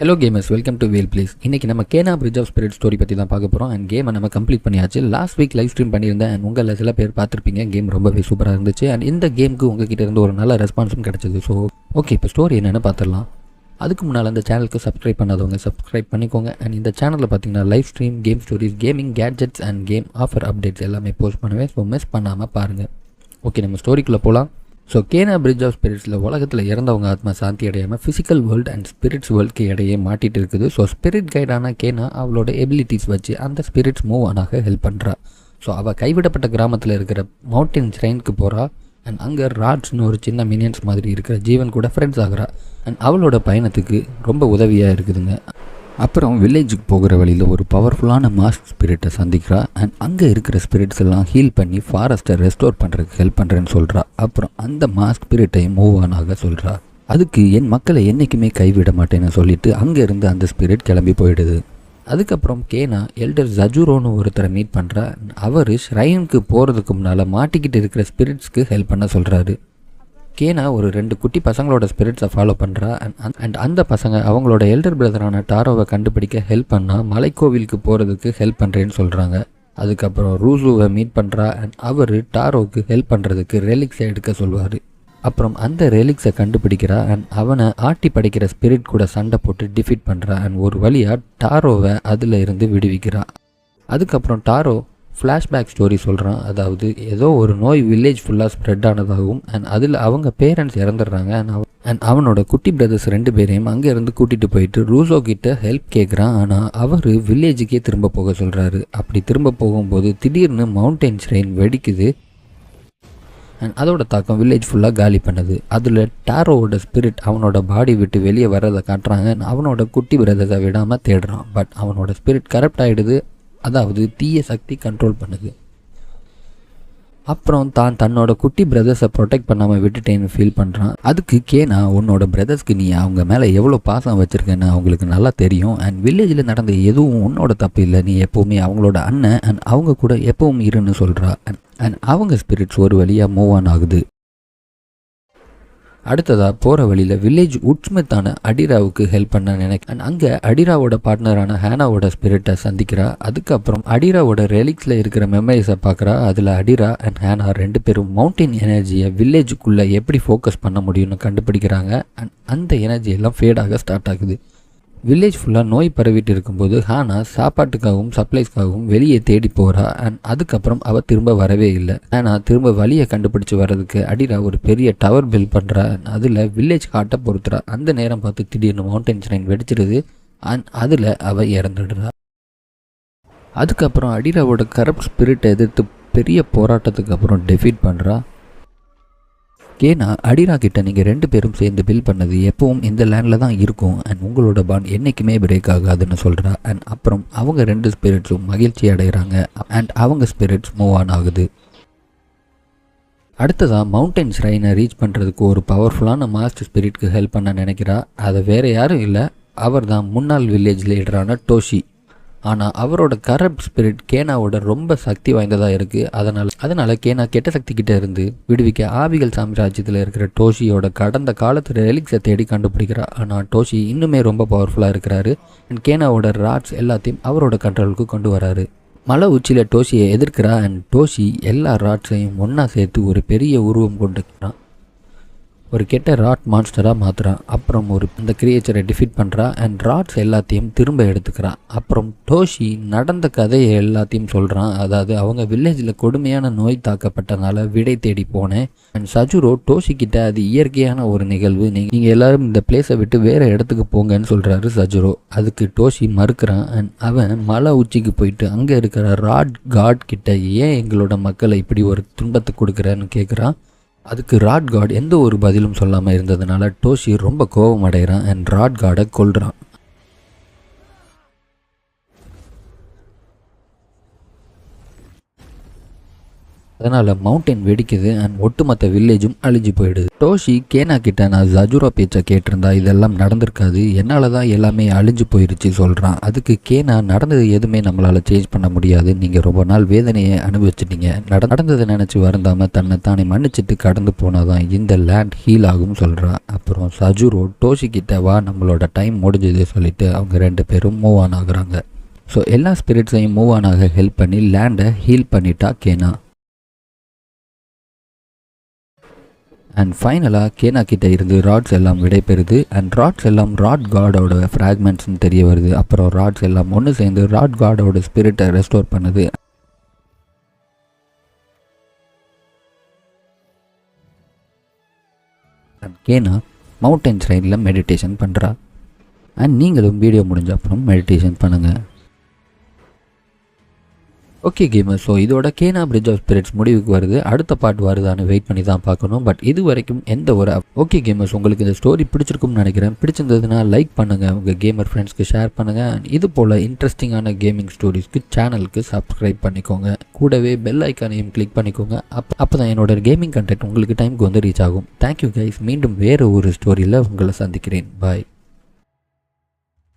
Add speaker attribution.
Speaker 1: Hello gamers welcome to Vel plays இன்றைக்கி நம்ம Kena bridge of spirit story பற்றி தான் பார்க்க போகிறோம் அண்ட் கேமை நம்ம கம்ப்ளீட் பண்ணியாச்சு. லாஸ்ட் வீக் லைவ் ஸ்ட்ரீம் பண்ணியிருந்தேன். அண்ட் உங்களில் சில பேர் பார்த்துருப்பீங்க. கேம் ரொம்பவே சூப்பராக இருந்துச்சு. அண்ட் இந்த கேமுக்கு உங்ககிட்ட இருந்து ஒரு நல்ல ரெஸ்பான்ஸும் கிடச்சிது. ஸோ ஓகே இப்போ ஸ்டோரி என்னென்னு பார்த்துடலாம். அதுக்கு முன்னால் அந்த சேனலுக்கு சப்ஸ்கிரைப் பண்ணாதவங்க சப்ஸ்கிரைப் பண்ணிக்கோங்க. அண்ட் இந்த சேனலில் பார்த்தீங்கன்னா live stream game stories gaming gadgets and game offer updates எல்லாமே போஸ்ட் பண்ணுவேன். ஸோ மிஸ் பண்ணாமல் பாருங்கள் ஓகே நம்ம ஸ்டோரிக்குள்ளே போகலாம் ஸோ கேனா பிரிட்ஜ் ஆஃப் ஸ்பிரிட்ஸில் உலகத்தில் இறந்தவங்க ஆத்மா சாந்தி அடையாமல் ஃபிசிக்கல் வேர்ல்டு அண்ட் ஸ்பிரிட்ஸ் வேர்ல்டுக்கு இடையே மாட்டிட்டு இருக்குது. ஸோ ஸ்பிரிட் கைடான கேனா அவளோட எபிலிட்டிஸ் வச்சு அந்த ஸ்பிரிட்ஸ் மூவ் ஆனாக ஹெல்ப் பண்ணுறா ஸோ அவள் கைவிடப்பட்ட கிராமத்தில் இருக்கிற மவுண்டன் ஷ்ரைனுக்கு போகிறா அண்ட் அங்கே ராட்ஸ்னு ஒரு சின்ன மினியன்ஸ் மாதிரி இருக்கிற ஜீவன் கூட ஃப்ரெண்ட்ஸ் ஆகிறா. அண்ட் அவளோட பயணத்துக்கு ரொம்ப உதவியாக இருக்குதுங்க. அப்புறம் வில்லேஜுக்கு போகிற வழியில் ஒரு பவர்ஃபுல்லான மாஸ்க் ஸ்பிரிட்டை சந்திக்கிறா. அண்ட் அங்கே இருக்கிற ஸ்பிரிட்ஸ் எல்லாம் ஹீல் பண்ணி ஃபாரஸ்ட்டை ரெஸ்டோர் பண்ணுறதுக்கு ஹெல்ப் பண்ணுறேன்னு சொல்கிறா அப்புறம் அந்த மாஸ் ஸ்பிரிட்டையும் மூவ் ஆன் ஆக சொல்கிறா அதுக்கு என் மக்களை என்றைக்குமே கைவிட மாட்டேன்னு சொல்லிட்டு அங்கேருந்து அந்த ஸ்பிரிட் கிளம்பி போயிடுது. அதுக்கப்புறம் கேனா எல்டர் ஜஜூரோன்னு ஒருத்தரை மீட் பண்ணுறா அவர் ஷ்ரைனுக்கு போகிறதுக்கு முன்னால் மாட்டிக்கிட்டு இருக்கிற ஸ்பிரிட்ஸ்க்கு ஹெல்ப் பண்ண சொல்கிறாரு கேனா ஒரு ரெண்டு குட்டி பசங்களோட ஸ்பிரிட்ஸை ஃபாலோ பண்ணுறா அண்ட் அண்ட் அந்த பசங்க அவங்களோட எல்டர் பிரதரான டாரோவை கண்டுபிடிக்க ஹெல்ப் பண்ணால் மலைக்கோவிலுக்கு போகிறதுக்கு ஹெல்ப் பண்ணுறேன்னு சொல்கிறாங்க அதுக்கப்புறம் ரூசுவை மீட் பண்ணுறா அண்ட் அவர் டாரோவுக்கு ஹெல்ப் பண்ணுறதுக்கு ரெலிக்ஸை எடுக்க சொல்லுவார் அப்புறம் அந்த ரெலிக்ஸை கண்டுபிடிக்கிறா. அண்ட் அவனை ஆட்டி படைக்கிற ஸ்பிரிட் கூட சண்டை போட்டு டிஃபீட் பண்ணுறா அண்ட் ஒரு வழியாக டாரோவை அதில் இருந்து விடுவிக்கிறா. அதுக்கப்புறம் டாரோ ஃப்ளாஷ்பேக் ஸ்டோரி சொல்கிறான் அதாவது ஏதோ ஒரு நோய் வில்லேஜ் ஃபுல்லாக ஸ்ப்ரெட் ஆனதாகவும் அண்ட் அதில் அவங்க பேரண்ட்ஸ் இறந்துடுறாங்க. அண்ட் அவ அண்ட் அவனோட குட்டி பிரதர்ஸ் ரெண்டு பேரையும் அங்கேருந்து கூட்டிகிட்டு போயிட்டு ரூசோ கிட்ட ஹெல்ப் கேட்குறான் ஆனால் அவர் வில்லேஜுக்கே திரும்ப போக சொல்கிறாரு அப்படி திரும்ப போகும்போது திடீர்னு மவுண்டைன் ஸ்ரெயின் வெடிக்குது. அண்ட் அதோட தாக்கம் வில்லேஜ் ஃபுல்லாக காலி பண்ணுது. அதில் டாரோவோட ஸ்பிரிட் அவனோட பாடி விட்டு வெளியே வர்றதை காட்டுறாங்க. அவனோட குட்டி பிரதரை விடாமல் தேடுறான். பட் அவனோட ஸ்பிரிட் கரப்ட் ஆகிடுது அதாவது தீய சக்தி கண்ட்ரோல் பண்ணுது. அப்புறம் தான் தன்னோட குட்டி பிரதர்ஸை ப்ரொடெக்ட் பண்ணாமல் விட்டுட்டேன்னு ஃபீல் பண்ணுறான் அதுக்கு கேனா உன்னோட பிரதர்ஸ்க்கு நீ அவங்க மேலே எவ்வளோ பாசம் வச்சுருக்கேன்னு அவங்களுக்கு நல்லா தெரியும். அண்ட் வில்லேஜில் நடந்த எதுவும் உன்னோட தப்பு இல்லை. நீ எப்போவுமே அவங்களோட அண்ணன். அண்ட் அவங்க கூட எப்பவும் இருன்னு சொல்கிறா அண்ட் அண்ட் அவங்க ஸ்பிரிட்ஸ் ஒரு வழியாக மூவ் ஆன் ஆகுது. அடுத்ததாக போகிற வழியில் வில்லேஜ் உட்ஸ்மித்தான அடிராவுக்கு ஹெல்ப் பண்ண நினைக்க அண்ட் அங்கே அடிராவோட பார்ட்னரான ஹேனாவோட ஸ்பிரிட்டை சந்திக்கிறா. அதுக்கப்புறம் அடிராவோட ரெலிக்ஸில் இருக்கிற மெமரிஸை பார்க்குறா அதில் அடிரா அண்ட் ஹேனா ரெண்டு பேரும் மவுண்டன் எனர்ஜியை வில்லேஜுக்குள்ளே எப்படி ஃபோக்கஸ் பண்ண முடியும்னு கண்டுபிடிக்கிறாங்க. அண்ட் அந்த எனர்ஜி எல்லாம் ஃபேடாக ஸ்டார்ட் ஆகுது. வில்லேஜ் ஃபுல்லாக நோய் பரவிட்டு இருக்கும்போது ஹானா சாப்பாட்டுக்காகவும் சப்ளைஸ்க்காகவும் வெளியே தேடி போகிறா அண்ட் அதுக்கப்புறம் அவள் திரும்ப வரவே இல்லை. ஆனால் திரும்ப வழியை கண்டுபிடிச்சு வர்றதுக்கு அடிரா ஒரு பெரிய டவர் பில் பண்ணுறா அதில் வில்லேஜ் காட்டை பொறுத்துறா. அந்த நேரம் பார்த்து திடீர்னு மவுண்டன் ட்ரெயின் வெடிச்சிடுது அண்ட் அதில் அவள் இறந்துடுறா. அதுக்கப்புறம் அடிராவோட கரப்ட் ஸ்பிரிட்டை எதிர்த்து பெரிய போராட்டத்துக்கு அப்புறம் டெஃபீட் பண்ணுறா ஏன்னா அடிரா கிட்ட நீங்கள் ரெண்டு பேரும் சேர்ந்து பில் பண்ணது எப்பவும் இந்த லேண்டில் தான் இருக்கும். அண்ட் உங்களோட பாண்ட் என்றைக்குமே பிரேக் ஆகாதுன்னு சொல்கிறா அண்ட் அப்புறம் அவங்க ரெண்டு ஸ்பிரிட்ஸும் மகிழ்ச்சி அடைகிறாங்க அண்ட் அவங்க ஸ்பிரிட்ஸ் மூவ் ஆன் ஆகுது. அடுத்ததாக மவுண்டன் ஷ்ரைனை ரீச் பண்ணுறதுக்கு ஒரு பவர்ஃபுல்லான மாஸ்டர் ஸ்பிரிட்க்கு ஹெல்ப் பண்ண நினைக்கிறா. அதை வேறு யாரும் இல்லை. அவர் தான் முன்னாள் வில்லேஜ் லீடரான டோஷி ஆனால் அவரோட கரப்ட் ஸ்பிரிட் கேனாவோட ரொம்ப சக்தி வாய்ந்ததாக இருக்குது அதனால் அதனால் கேனா கெட்ட சக்தி கிட்ட இருந்து விடுவிக்க ஆவிகள் சாம்ராஜ்யத்தில் இருக்கிற டோஷியோட கடந்த காலத்து ரெலிக்ஸை தேடி கண்டுபிடிக்கிறார் ஆனால் டோஷி இன்னுமே ரொம்ப பவர்ஃபுல்லாக இருக்கிறாரு. அண்ட் கேனாவோட ராட்ஸ் எல்லாத்தையும் அவரோட கண்ட்ரோலுக்கு கொண்டு வராரு. மலை உச்சியில் டோஷியை எதிர்க்கிறா. அண்ட் டோஷி எல்லா ராட்ஸையும் ஒன்றா சேர்த்து ஒரு பெரிய உருவம் கொண்டுக்கிறான் ஒரு கெட்ட ராட் மான்ஸ்டராக மாற்றுறான் அப்புறம் ஒரு அந்த கிரியேச்சரை டிஃபீட் பண்ணுறான் அண்ட் ராட்ஸ் எல்லாத்தையும் திரும்ப எடுத்துக்கிறான் அப்புறம் டோஷி நடந்த கதையை எல்லாத்தையும் சொல்கிறான் அதாவது அவங்க வில்லேஜில் கொடுமையான நோய் தாக்கப்பட்டனால விடை தேடி போனேன். அண்ட் சஜுரோ டோஷி கிட்ட அது இயற்கையான ஒரு நிகழ்வு. நீங்கள் எல்லாரும் இந்த பிளேஸை விட்டு வேறு இடத்துக்கு போங்கன்னு சொல்கிறாரு சஜுரோ. அதுக்கு டோஷி மறுக்கிறான். அண்ட் அவன் மலை உச்சிக்கு போயிட்டு அங்கே இருக்கிற ராட் காட் கிட்ட ஏன் எங்களோட மக்களை இப்படி ஒரு துன்பத்தை கொடுக்குறேன்னு கேட்குறான் அதுக்கு ராட் காட் எந்த ஒரு பதிலும் சொல்லாமல் இருந்ததுனால டோஷி ரொம்ப கோபம் அடைகிறான் அண்ட் ராட் காடை கொள்கிறான் அதனால் மவுண்டன் வெடிக்குது அண்ட் ஒட்டுமொத்த வில்லேஜும் அழிஞ்சு போயிடுது. டோஷி கேனா கிட்ட நான் ஜஜுரா பேச்சை கேட்டிருந்தா இதெல்லாம் நடந்திருக்காது. என்னால் தான் எல்லாமே அழிஞ்சு போயிருச்சு சொல்கிறான் அதுக்கு கேனா நடந்தது எதுவுமே நம்மளால் சேஞ்ச் பண்ண முடியாது. நீங்கள் ரொம்ப நாள் வேதனையை அனுபவிச்சிட்டீங்க. நட நடந்ததை நினச்சி வருந்தாமல் தன்னை தானே மன்னிச்சிட்டு கடந்து போனாதான் இந்த லேண்ட் ஹீல் ஆகும் சொல்கிறான் அப்புறம் சஜுரோ டோஷி கிட்ட வா நம்மளோட டைம் முடிஞ்சது சொல்லிட்டு அவங்க ரெண்டு பேரும் மூவ் ஆன் ஆகுறாங்க. ஸோ எல்லா ஸ்பிரிட்ஸையும் மூவ் ஆன் ஆக ஹெல்ப் பண்ணி லேண்டை ஹீல் பண்ணிட்டா கேனா. அண்ட் ஃபைனலாக கேனா கிட்ட இருந்து ராட்ஸ் எல்லாம் விடைபெறுது. அண்ட் ராட்ஸ் எல்லாம் ராட் காடோட ஃப்ராக்மெண்ட்ஸ்னு தெரிய வருது. அப்புறம் ராட்ஸ் எல்லாம் ஒன்று சேர்ந்து ராட் காடோட ஸ்பிரிட்டை ரெஸ்டோர் பண்ணுது. அண்ட் கேனா மவுண்டன் ரைடில் மெடிடேஷன் பண்ணுறா அண்ட் நீங்களும் வீடியோ முடிஞ்ச அப்புறம் மெடிடேஷன் பண்ணுங்கள் ஓகே கேமர் ஸோ இதோட கேனா பிரிட்ஜ் ஆஃப் ஸ்பிரிட்ஸ் முடிவுக்கு வருது. அடுத்த பாட்டு வருதான்னு வெயிட் பண்ணி தான் பார்க்கணும். பட் இது வரைக்கும் எந்த ஒரு ஓகே கேமர்ஸ் உங்களுக்கு இந்த ஸ்டோரி பிடிச்சிருக்கும்னு நினைக்கிறேன். பிடிச்சிருந்ததுன்னா லைக் பண்ணுங்கள் உங்கள் கேமர் ஃப்ரெண்ட்ஸ்க்கு ஷேர் பண்ணுங்கள் அண்ட் இது போல் இன்ட்ரெஸ்டிங்கான கேமிங் ஸ்டோரிஸ்க்கு சேனலுக்கு சப்ஸ்கிரைப் பண்ணிக்கோங்க. கூடவே பெல் ஐக்கானையும் கிளிக் பண்ணிக்கோங்க. அப்போ அப்போ தான் என்னோட கேமிங் கண்டென்ட் உங்களுக்கு டைமுக்கு வந்து ரீச் ஆகும். தேங்க்யூ கைஸ் மீண்டும் வேறு ஒரு ஸ்டோரியில் உங்களை சந்திக்கிறேன். பாய்